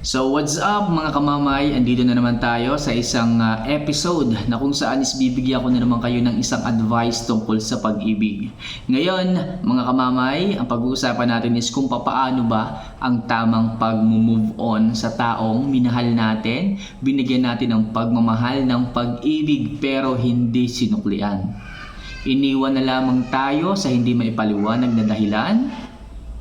So what's up mga kamamay? Andito na naman tayo sa isang ah, episode na kung saan is bibigyan ko na naman kayo ng isang advice tungkol sa pag-ibig. Ngayon, mga kamamay, ang pag-uusapan natin is kung papaano ba ang tamang pag-move on sa taong minahal natin, binigyan natin ng pagmamahal ng pag-ibig pero hindi sinuklian. Iniwan na lamang tayo sa hindi maipaliwanag na dahilan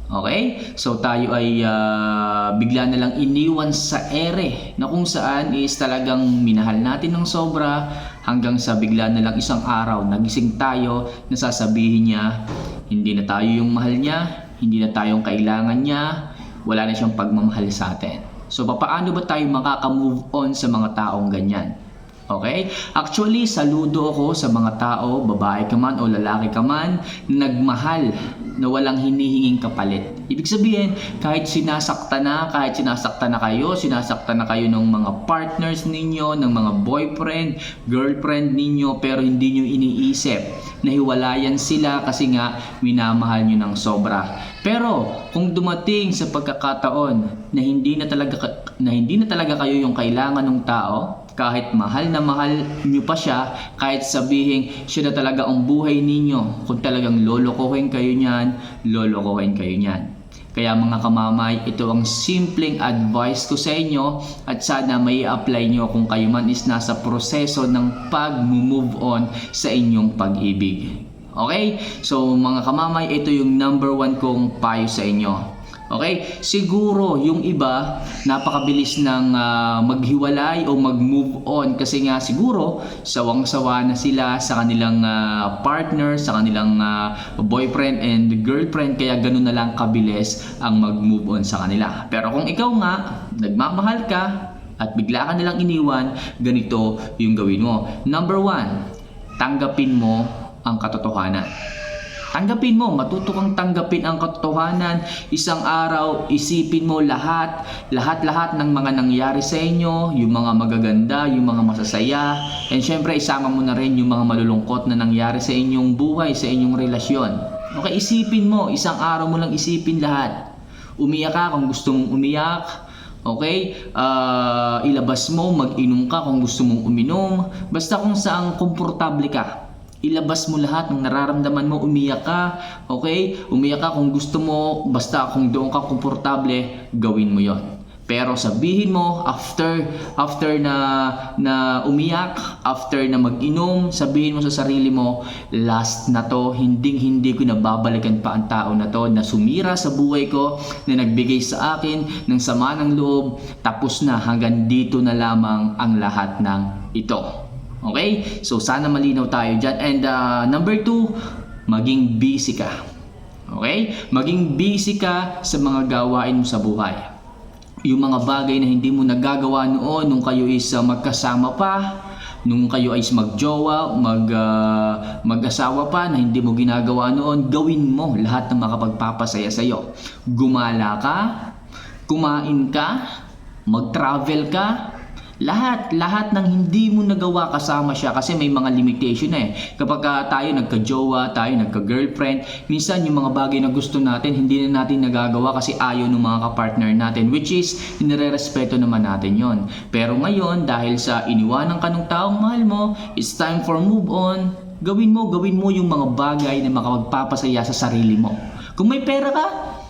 Okay? So tayo ay ah, bigla na lang iniwan sa ere na kung saan is talagang minahal natin ng sobra hanggang sa bigla na lang isang araw nagising tayo na sasabihin niya hindi na tayo yung mahal niya, hindi na tayong kailangan niya, wala na siyang pagmamahal sa atin. So papaano ba tayo makaka-move on sa mga taong ganyan? Okay? Actually, saludo ako sa mga tao, babae ka man o lalaki ka man, na nagmahal na walang hinihinging kapalit. Ibig sabihin, kahit sinasakta na, kahit sinasakta na kayo, sinasakta na kayo ng mga partners ninyo, ng mga boyfriend, girlfriend ninyo, pero hindi nyo iniisip na hiwalayan sila kasi nga minamahal nyo ng sobra. Pero kung dumating sa pagkakataon na hindi na talaga na hindi na talaga kayo yung kailangan ng tao, kahit mahal na mahal nyo pa siya, kahit sabihin siya na talaga ang buhay ninyo, kung talagang lolokohin kayo niyan, lolokohin kayo niyan. Kaya mga kamamay, ito ang simpleng advice ko sa inyo at sana may apply nyo kung kayo man is nasa proseso ng pag-move on sa inyong pag-ibig. Okay? So mga kamamay, ito yung number one kong payo sa inyo. Okay? Siguro yung iba napakabilis ng ah, maghiwalay o mag-move on kasi nga siguro sawang-sawa na sila sa kanilang ah, partner, sa kanilang ah, boyfriend and girlfriend kaya ganun na lang kabilis ang mag-move on sa kanila. Pero kung ikaw nga nagmamahal ka at bigla ka nilang iniwan, ganito yung gawin mo. Number one, tanggapin mo ang katotohanan. Tanggapin mo, matuto kang tanggapin ang katotohanan. Isang araw, isipin mo lahat, lahat-lahat ng mga nangyari sa inyo, yung mga magaganda, yung mga masasaya, and syempre isama mo na rin yung mga malulungkot na nangyari sa inyong buhay, sa inyong relasyon. Okay, isipin mo, isang araw mo lang isipin lahat. Umiyak ka kung gusto mong umiyak, Okay? Ah, ilabas mo, mag-inom ka kung gusto mong uminom. Basta kung saan komportable ka. Ilabas mo lahat ng nararamdaman mo, umiyak ka, okay? Umiyak ka kung gusto mo, basta kung doon ka komportable, gawin mo yon. Pero sabihin mo after after na na umiyak, after na mag-inom, sabihin mo sa sarili mo, last na to, hindi hindi ko nababalikan pa ang tao na to na sumira sa buhay ko, na nagbigay sa akin ng sama ng loob, tapos na hanggang dito na lamang ang lahat ng ito. Okay? So sana malinaw tayo dyan. And uh, number two, maging busy ka. Okay? Maging busy ka sa mga gawain mo sa buhay yung mga bagay na hindi mo nagagawa noon nung kayo is uh, magkasama pa, nung kayo is magjowa, mag, uh, mag-asawa pa na hindi mo ginagawa noon, gawin mo lahat ng makapagpapasaya sa'yo. Gumala ka, kumain ka, mag-travel ka, lahat, lahat ng hindi mo nagawa kasama siya kasi may mga limitation eh. Kapag ah, tayo nagka-jowa, tayo nagka-girlfriend, minsan yung mga bagay na gusto natin, hindi na natin nagagawa kasi ayaw ng mga kapartner natin, which is, nire-respeto naman natin yon. Pero ngayon, dahil sa iniwanan ka ng taong mahal mo, it's time for move on. Gawin mo, gawin mo yung mga bagay na makapagpapasaya sa sarili mo. Kung may pera ka,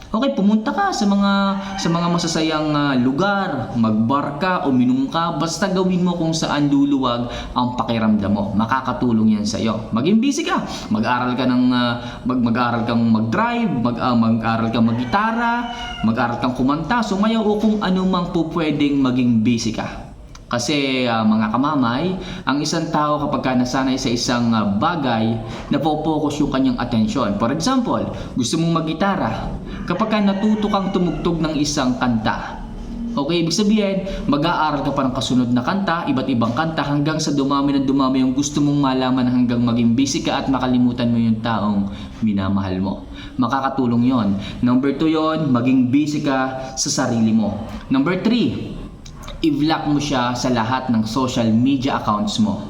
Okay, pumunta ka sa mga sa mga masasayang ah, lugar, magbar ka, uminom ka, basta gawin mo kung saan luluwag ang pakiramdam mo. Makakatulong 'yan sa iyo. Maging busy ka. Mag-aral ka ng ah, mag mag-aral kang mag-drive, mag ah, mag-aral kang maggitara, mag-aral kang kumanta, sumayaw o kung ano mang po pwedeng maging busy ka. Kasi ah, mga kamamay, ang isang tao kapag ka nasanay sa isang ah, bagay, napopokus yung kanyang atensyon. For example, gusto mong maggitara, kapag ka natuto kang tumugtog ng isang kanta, Okay, ibig sabihin, mag-aaral ka pa ng kasunod na kanta, iba't ibang kanta, hanggang sa dumami na dumami yung gusto mong malaman hanggang maging busy ka at makalimutan mo yung taong minamahal mo. Makakatulong yon. Number two yon, maging busy ka sa sarili mo. Number three, i-block mo siya sa lahat ng social media accounts mo.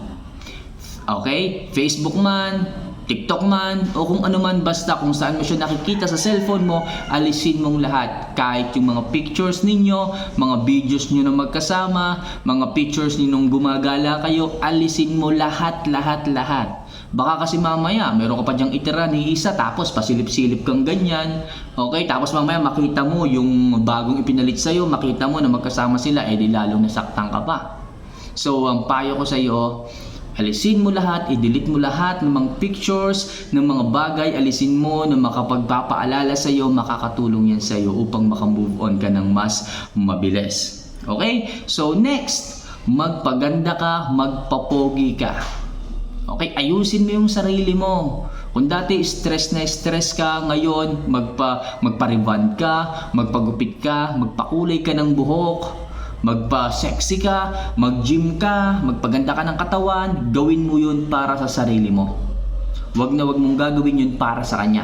Okay? Facebook man, TikTok man o kung ano man basta kung saan mo siya nakikita sa cellphone mo, alisin mong lahat. Kahit yung mga pictures ninyo, mga videos nyo na magkasama, mga pictures ninyo nung gumagala kayo, alisin mo lahat, lahat, lahat. Baka kasi mamaya, meron ka pa diyang itira ni isa tapos pasilip-silip kang ganyan. Okay, tapos mamaya makita mo yung bagong ipinalit sa'yo, makita mo na magkasama sila, eh di lalong nasaktan ka pa. So, ang payo ko sa iyo, alisin mo lahat, i-delete mo lahat ng mga pictures, ng mga bagay, alisin mo na makapagpapaalala sa iyo, makakatulong yan sa iyo upang makamove on ka ng mas mabilis. Okay? So, next, magpaganda ka, magpapogi ka. Okay, ayusin mo yung sarili mo. Kung dati stress na stress ka, ngayon magpa magpa-rebond ka, magpagupit ka, magpakulay ka ng buhok, magpa-sexy ka, mag-gym ka, magpaganda ka ng katawan, gawin mo yun para sa sarili mo. Huwag na huwag mong gagawin yun para sa kanya.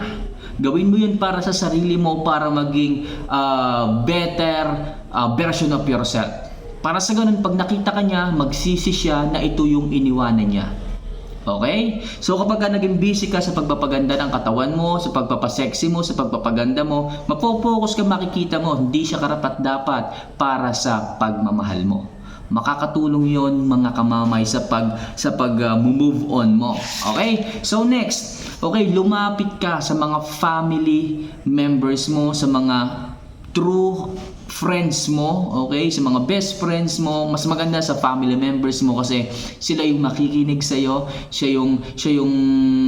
Gawin mo yun para sa sarili mo para maging ah, better ah, version of yourself. Para sa ganun, pag nakita ka niya, magsisi siya na ito yung iniwanan niya. Okay? So kapag ka naging busy ka sa pagpapaganda ng katawan mo, sa pagpapasexy mo, sa pagpapaganda mo, mapopokus ka makikita mo, hindi siya karapat dapat para sa pagmamahal mo. Makakatulong 'yon mga kamamay sa pag sa pag uh, move on mo. Okay? So next, okay, lumapit ka sa mga family members mo, sa mga true friends mo, okay? Sa mga best friends mo, mas maganda sa family members mo kasi sila yung makikinig sa iyo, siya yung siya yung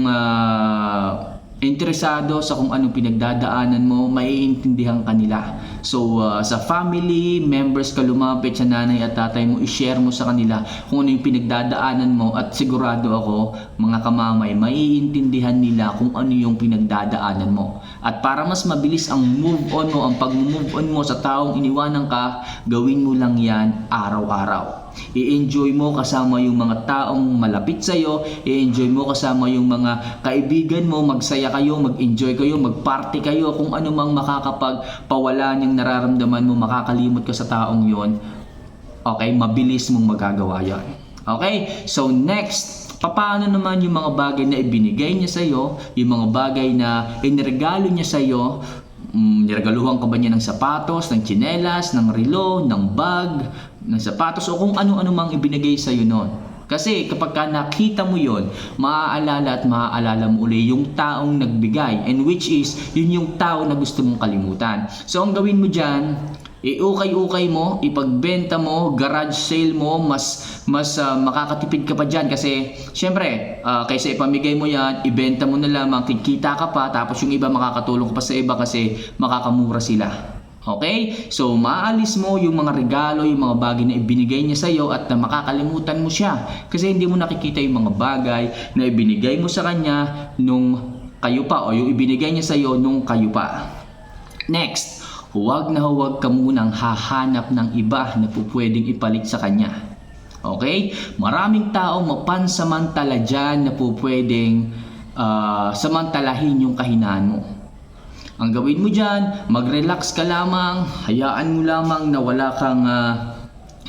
ah, interesado sa kung anong pinagdadaanan mo, maiintindihan kanila. So, ah, sa family members ka lumapit sa nanay at tatay mo, i-share mo sa kanila kung ano yung pinagdadaanan mo at sigurado ako, mga kamamay, maiintindihan nila kung ano yung pinagdadaanan mo. At para mas mabilis ang move on mo, ang pag-move on mo sa taong iniwanan ka, gawin mo lang yan araw-araw. I-enjoy mo kasama yung mga taong malapit sa iyo, i-enjoy mo kasama yung mga kaibigan mo, magsaya kayo, mag-enjoy kayo, mag-party kayo, kung ano mang makakapagpawala niyang nararamdaman mo, makakalimot ka sa taong yon. Okay, mabilis mong magagawa yon. Okay? So next, paano naman yung mga bagay na ibinigay niya sa iyo, yung mga bagay na iniregalo niya sa iyo, mm, niregaluhan ka ba niya ng sapatos, ng tsinelas, ng relo, ng bag, ng sapatos o kung ano-ano mang ibinigay sa iyo noon. Kasi kapag ka nakita mo yon, maaalala at maaalala mo uli yung taong nagbigay and which is yun yung tao na gusto mong kalimutan. So ang gawin mo dyan, iukay-ukay mo, ipagbenta mo, garage sale mo, mas mas ah, makakatipid ka pa diyan kasi syempre, ah, kaysa ipamigay mo 'yan, ibenta mo na lamang, kikita ka pa tapos yung iba makakatulong ka pa sa iba kasi makakamura sila. Okay? So, maalis mo yung mga regalo, yung mga bagay na ibinigay niya sa iyo at na makakalimutan mo siya. Kasi hindi mo nakikita yung mga bagay na ibinigay mo sa kanya nung kayo pa o yung ibinigay niya sa iyo nung kayo pa. Next, huwag na huwag ka munang hahanap ng iba na po pwedeng ipalit sa kanya. Okay? Maraming tao mapansamantala dyan na po pwedeng ah, samantalahin yung kahinaan mo. Ang gawin mo dyan, mag-relax ka lamang, hayaan mo lamang na wala kang ah,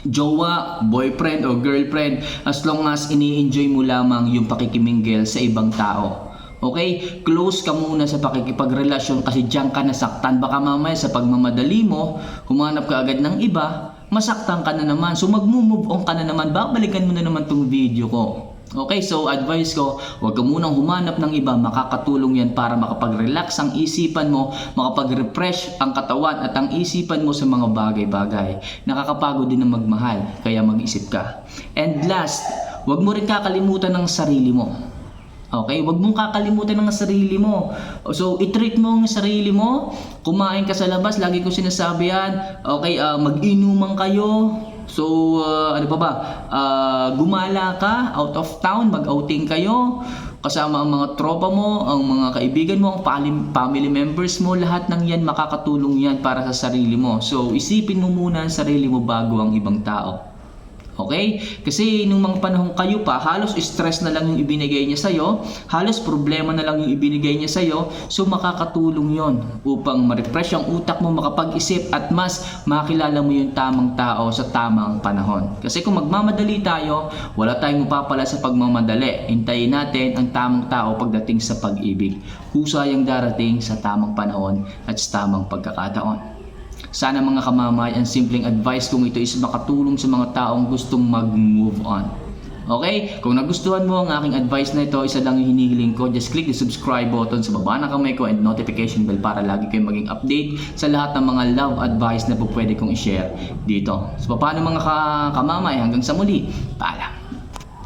jowa, boyfriend o girlfriend as long as ini-enjoy mo lamang yung pakikimingle sa ibang tao. Okay? Close ka muna sa pakikipagrelasyon kasi diyan ka nasaktan. Baka mamaya sa pagmamadali mo, humanap ka agad ng iba, masaktan ka na naman. So mag-move on ka na naman. Babalikan mo na naman tong video ko. Okay, so advice ko, huwag ka munang humanap ng iba, makakatulong yan para makapag-relax ang isipan mo, makapag-refresh ang katawan at ang isipan mo sa mga bagay-bagay. Nakakapagod din na magmahal, kaya mag-isip ka. And last, huwag mo rin kakalimutan ng sarili mo. Okay, wag mong kakalimutan ng sarili mo. So, i-treat mo ang sarili mo. Kumain ka sa labas, lagi ko sinasabi yan. Okay, ah, mag-inuman kayo. So, ah, ano pa ba? Ah, gumala ka, out of town, mag-outing kayo. Kasama ang mga tropa mo, ang mga kaibigan mo, ang family members mo, lahat ng yan makakatulong yan para sa sarili mo. So, isipin mo muna ang sarili mo bago ang ibang tao. Okay? Kasi nung mga panahon kayo pa, halos stress na lang yung ibinigay niya sa'yo, halos problema na lang yung ibinigay niya sa'yo, so makakatulong yon upang ma-refresh ang utak mo, makapag-isip at mas makilala mo yung tamang tao sa tamang panahon. Kasi kung magmamadali tayo, wala tayong mapapala sa pagmamadali. Hintayin natin ang tamang tao pagdating sa pag-ibig. Husay ang darating sa tamang panahon at sa tamang pagkakataon. Sana mga kamamay, ang simpleng advice kong ito is makatulong sa mga taong gustong mag-move on. Okay? Kung nagustuhan mo ang aking advice na ito, isa lang yung hinihiling ko, just click the subscribe button sa baba ng kamay ko and notification bell para lagi kayong maging update sa lahat ng mga love advice na po pwede kong i-share dito. So paano mga ka kamamay, hanggang sa muli, paalam.